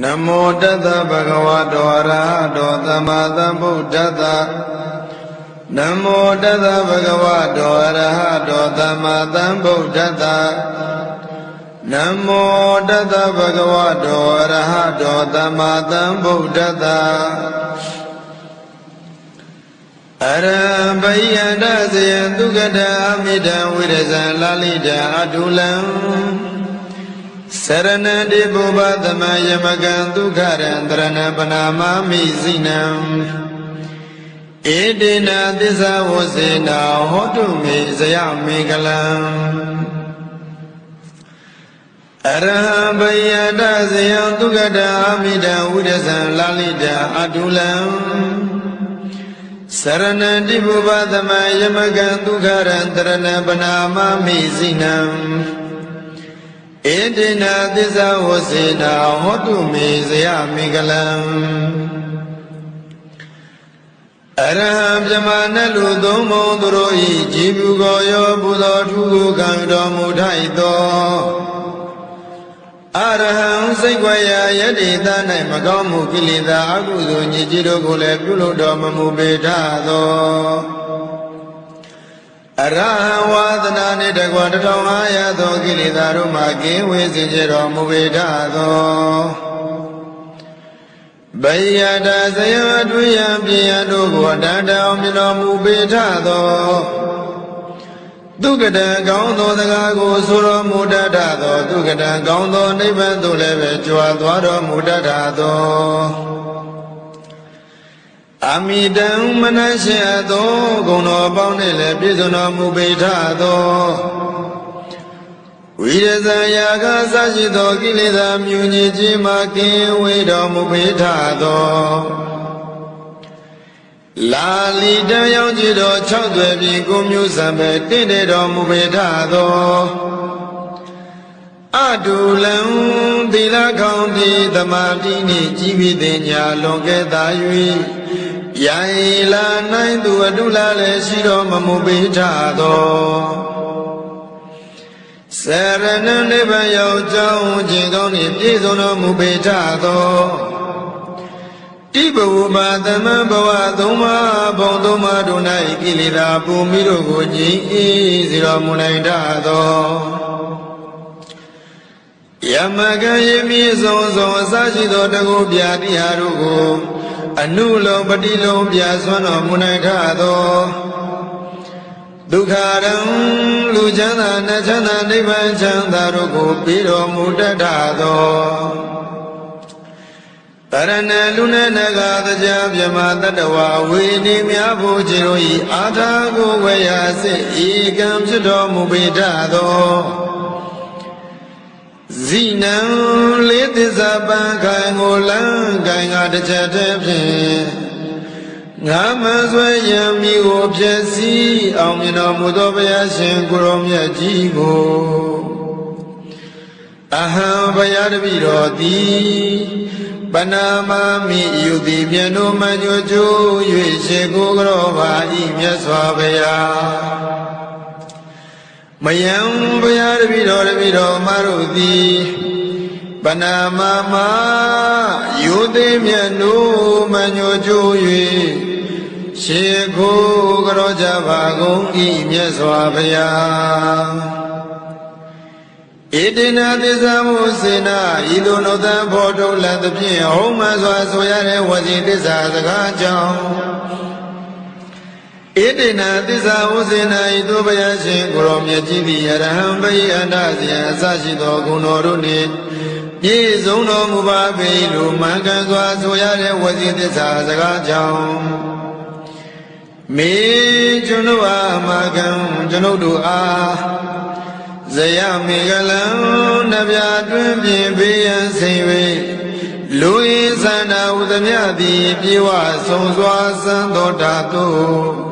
နမောတတဗဂဝတောအရဟတောသမ္မာသမ္ဗုဒ္ဓတ္တနမောတတဗဂဝတောအရဟတောသမ္မာသမ္ဗုဒ္ဓတ္တနမောတတဗဂဝတောအရဟတောသမ္မာသမ္ဗုဒ္ဓတ္တအရံဘိယန္တဇယံဒုက္ကတအမိတံဝိရဇံလာလိတံအတုလံ စရဏတိပုဗ္ဗသမယမကံဒုက္ခရံတရဏပနာမမိစိနံဧတေနသစ္စာဝစေနာဟောတုမေဇယမေကလံအရဟံဘယတဇယံဒုက္ကတာအမိတံဝိရဇံလာလိတံအတုလံစရဏတိပုဗ္ဗသမယမကံဒုက္ခရံတရဏပနာမမိစိနံ ဣတိနာသစ္စာဝစေနာဟောတုမေဇယမိကလံအရဟံပြမနလူသုံးဘုံသူတို့ဤကြည်ဘူးကိုရောဘုသောထုကိုကံတော်မူထိုက်သောအရဟံစိတ်ွယ်ရာယတိသ၌မကောင်းမှုကိလေသာအကုသိုလ်ညစ်ကြေးတို့ကိုလည်းပြုလို့တော်မမူပေထသော အရဟံဝါဒနာနှင့်တကွာတထောင်အားရသောကိလေသာတို့မှကင်းဝေးစေကြတော်မူပေထသောဘယယတာဇယဝတွင်ယံပြယံတို့ကိုတန်တောင်မြင်တော်မူပေထသောဒုက္ကတံကောင်းသောစကားကိုဆိုတော်မူတတ်သောဒုက္ကတံကောင်းသောနိဗ္ဗာန်သို့လည်းပဲကြွားသွားတော်မူတတ်သော အမိတံမနရှိအပ်သောဂုဏ်တော်ပေါင်းနှင့်လည်းပြည့်စုံတော်မူပေထသောဝိရဇံယာကစရှိသောကိလေသာမြူညစ်ခြင်းမှကင်းဝေးတော်မူပေထသောလာလီတံရောက်ကြည်တော်၆သွယ်ပြီကိုမျိုးစံပဲတင့်တယ်တော်မူပေထသောအတုလံသီလခေါင်တိသမာတိနှင့်ជីဝိတညာလွန်ကဲ့သာ၍ ယံလာနိုင်သူအတုလာလည်းရှိတော်မမူပေထသောစရဏနိဗ္ဗာန်ရောက်ကြောင်းခြင်းကောင်းနှင့်ပြည့်စုံတော်မူပေထသောတိဘဝပါသမံဘဝသုံးပါးဘုံသုံးပါးတို့၌ကိလေသာပူမိတို့ကိုငြိမ်းအေးစေတော်မူနိုင်တတ်သောယမကံယမိဆုံးဆုံးအစရှိသောတကုပြာတိဟာတို့ကို အနုလုံးပတိလုံးပြဆွမ်းတော်မူနိုင်ထသောဒုက္ခရံလူချမ်းသာနတ်ချမ်းသာနိဗ္ဗာန်ချမ်းသာတို့ကိုပြီးတော်မူတတ်သောတရဏလူနဲ့နဂါတရားမြမတတဝဝေနေမြဖို့ခြေတို့ဤအာထာကိုဝေယစိဧကံဖြစ်တော်မူပေတတ်သော ဇိနံလေးသစ္စာပံခိုင်ကိုလန်းခိုင်ကတစ်ချက်တည်းဖြင့်ငါမဆွဲရံမိကိုဖြစ်စီအောင်မြင်တော်မူသောဘုရားရှင်ကိုရောမြတ်ကြီးကိုအဟံဘုရားတပည့်တော်သည်ပနာမမိယူသည်မြတ်တို့မညိုကျိုး၍ရှေကိုကြောပါဤမြတ်စွာဘုရား မယံဘုရားတပည့်တော်တပည့်တော်မတို့သည်ပနာမမယူသည်မြတ်တို့မညိုကျိုး၍ရှေကိုကြောကြပါကုန်ဤမြတ်စွာဘုရားဣတိနာသစ္စာမုစေနာဤသို့နောတံဖော်ထုတ်လသဖြင့်ဟုံးမှစွာဆိုရတဲ့ဝစီသစ္စာစကားကြောင့် ဣတိနာသစ္စာဝစေနာဤသို့ဘုရားရှင်ကိုရောမြတ်ကြီးသည်ယရဟံဘိအန္တဇယအစရှိသောဂုဏ်တော်တို့နှင့်ပြည့်စုံတော်မူပါပေလို့မှန်ကန်စွာဆိုရတဲ့ဝစီသစ္စာစကားကြောင့်မေကျွန်ုပ်အားအမကံကျွန်ုပ်တို့အားဇယမေကလံနဗျာတွင်ပြင်ပေးရန်စိန်၍လူရင်းသန္တာဥဒမြသည်ပြေဝဆုံစွာစံတော်တာတို့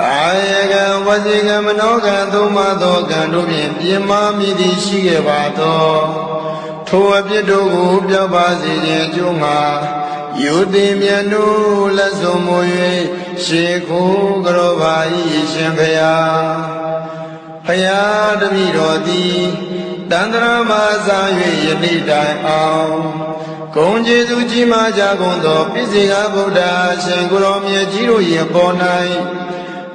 ကာယကံဝစီကံမနောကံသုံးပါးသောကံတို့ဖြင့်ပြင်းမာမိသည်ရှိခဲ့ပါသောထိုအပြစ်တို့ကိုပြောက်ပါစေခြင်းအကျိုးငှာယုတိမြတ်တို့လက်စုံမူ၍ရှေခိုးကြောပါ၏ရှင်ဘုရားဖယားတမိတော်သည်တန္တရာမသာ၍ယနေ့တိုင်အောင်ဂုံကျေးဇူးကြီးမားကြကုန်သောပိစိကဗုဒ္ဓရှင်ကိုရောမြတ်ကြီးတို့၏ပေါ်၌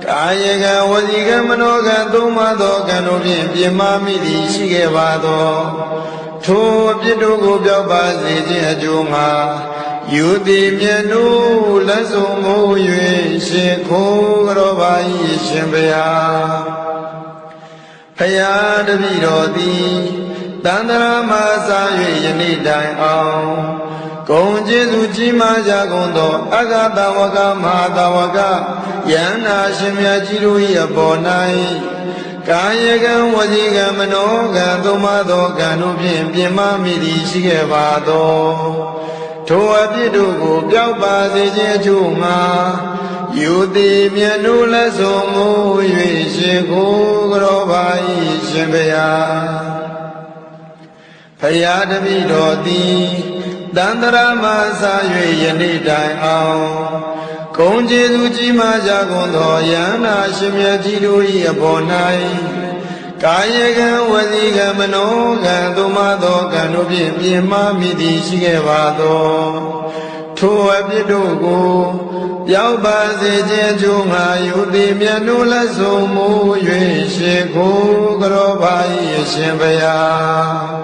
ကာယကံဝစီကံမနောကံသုံးပါးသောကံတို့ဖြင့်ပြင်မာမိသည်ရှိခဲ့ပါသောထိုအပြစ်တို့ကိုပြောက်ပါစေခြင်းအကျိုးငှာယူသည်မြတ်တို့လက်စုံမိုး၍ရှင်ခိုးကြောပါ၏ရှင်ဘုရားဖယားတပည့်တော်သည်တန္တရာမသာ၍ယနေ့တိုင်အောင် ဂုံကျေးဇူးကြီးမားကြကုန်သောအဂတဝကမဟာတဝကယန္နာရှင်မြတ်ကြီးတို့၏အပေါ်၌ကာယကံဝစီကံမနောကံသုံးပါးသောကံတို့ဖြင့်ပြင်မမိသည်ရှိခဲ့ပါသောထိုအပြစ်တို့ကိုပြောက်ပါစေခြင်းအကျိုးငှာယူသည်မြတ်တို့လက်စုံမူ၍ရှင်ကိုကြောပါ၏ရှင်ဘုရားဖယားတပိတော်သည် တန္တရာမသာ၍ယနေ့တိုင်အောင်ဂုံကျေးဇူးကြီးမားကြကုန်သောယန္နာရှင်မြတ်ကြီးတို့၏အပေါ်၌ကာယကံဝစီကံမနောကံသို့မသောကံတို့ဖြင့်ပြင်မမိသည်ရှိခဲ့ပါသောထိုအပြစ်တို့ကိုပြောက်ပါစေခြင်းကျိုးငါယူသည်မြတ်နိုးလက်ဆုံးမူ၍ရှေခိုးကြောပါ၏ရှင်ဘုရား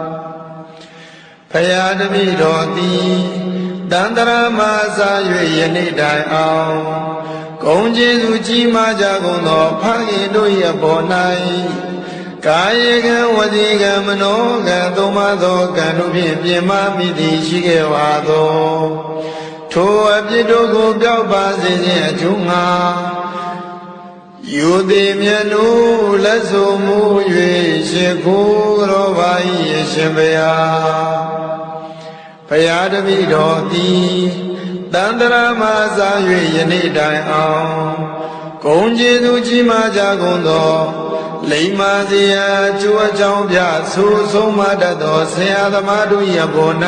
ဖယားတပိတော်သည်တန္တရာမသာ၍ယနေ့တိုင်အောင်ဂုံကျေးဇူးကြီးမားကြကုန်သောဖခင်တို့၏ပေါ်၌ကာယကံဝစီကံမနောကံသုံးပါးသောကံတို့ဖြင့်ပြင်မမိသည်ရှိခဲ့ပါသော ထိုအပြစ်တို့ကိုပြောက်ပါစေခြင်းအကျိုးငှာ ယူသည်မြတ်တို့လက်စုံမူ၍ရှိခိုးကြောပါ၏ရှင်ဘုရားဘုရားတပည့်တော်သည်တန္တရာမသာ၍ယနေ့တိုင်အောင်ဂုံကျေးဇူးကြီးမားကြကုန်သောလိမ္မာစရာကျိုးအကြောင်းပြဆိုဆုံးမတတ်သောဆရာသမားတို့၏ဘော၌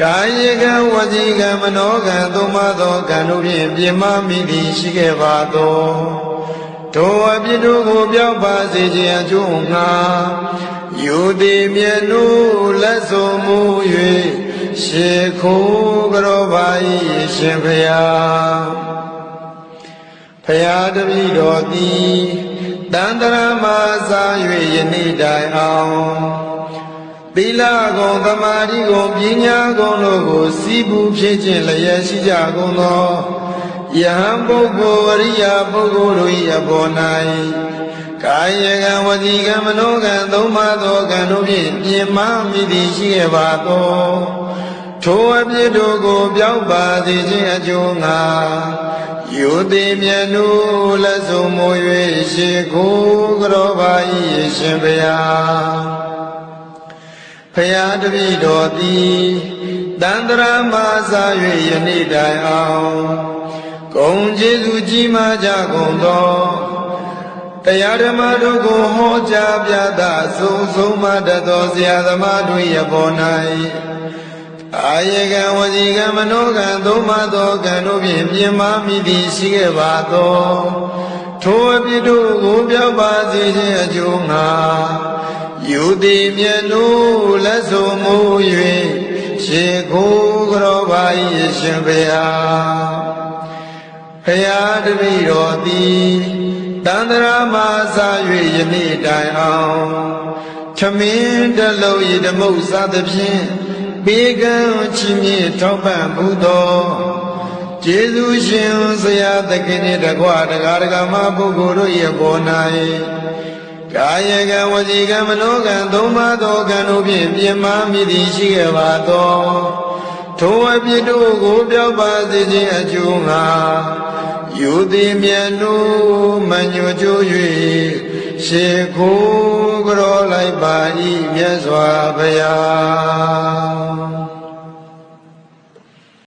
ကာယကံဝစီကံမနောကံသုံးပါးသောကံတို့ဖြင့်ပြင်မမိသည်ရှိခဲ့ပါသော ထိုအပြစ်တို့ကိုပြောက်ပါစေခြင်းအကျိုးငှာယူသည်မြတ်တို့လက်စုံမူ၍ရှေခိုးကြောပါ၏ရှင်ဖျားဖျားတပည့်တော်သည်တန္တရာမသာ၍ယနေ့တိုင်အောင်သီလကုံသမာဓိကုံပညာကုံတို့ကိုစီးပူးဖြစ်ခြင်းလျက်ရှိကြကုန်သော ယဟန်ပုဂ္ဂိုလ်အရိယာပုဂ္ဂိုလ်တို့၏အပေါ်၌ကာယကံဝစီကံမနောကံသုံးပါးသောကံတို့ဖြင့်ပြင်မမိသည်ရှိခဲ့ပါသောထိုအပြစ်တို့ကိုပြောက်ပါစေခြင်းအကျိုးငှာယူသည်မြတ်နုလက်စုံမူ၍ရှိခိုးကြောပါ၏ရှင်ဘုရားဖယားတပည့်တော်သည်တန္တရာမသာ၍ယနေ့တိုင်အောင် ဂုံကျေးဇူးကြီးမားကြကုန်သောတရားဓမ္မတို့ကိုဟောကြားပြသဆုံးဆုံးမတတ်သောဆရာသမားတို့၏ပေါ်၌အာယကံဝစီကံမနောကံသုံးပါးသောကံတို့ဖြင့်ပြင်မမိသည်ရှိခဲ့ပါသောထိုအပြစ်တို့ကိုပြောက်ပါစေခြင်းအကျိုးငှာယူသည်မြတ်တို့လက်စုံမူ၍ရှေခိုးကြောပါ၏ရှင်ဘုရား ဖရာတပည့်တော်သည်တန္တရာမသာ၍ယနေ့တိုင်အောင်ဂထမင်းတလုံးဤဓမုတ်စားသဖြင့်ဘေကံချီးမြှင့်ထောက်ပံ့ဘူးသောကျေးဇူးရှင်ဆရာသခင်နှင့်တကွတရားဓမ္မပုဂ္ဂိုလ်တို့၏ပေါ်၌ကာယကံဝစီကံမနောကံသုံးပါးသောကံတို့ဖြင့်ပြင်မာမိသည်ရှိခဲ့ပါသော ထိုအပြစ်တို့ကိုပြောက်ပါစေခြင်းအကျိုးငါယူသည်မြတ်နုမညွကြိုး၍ရှေခိုးကြောလိုက်ပါ၏မြတ်စွာဘုရား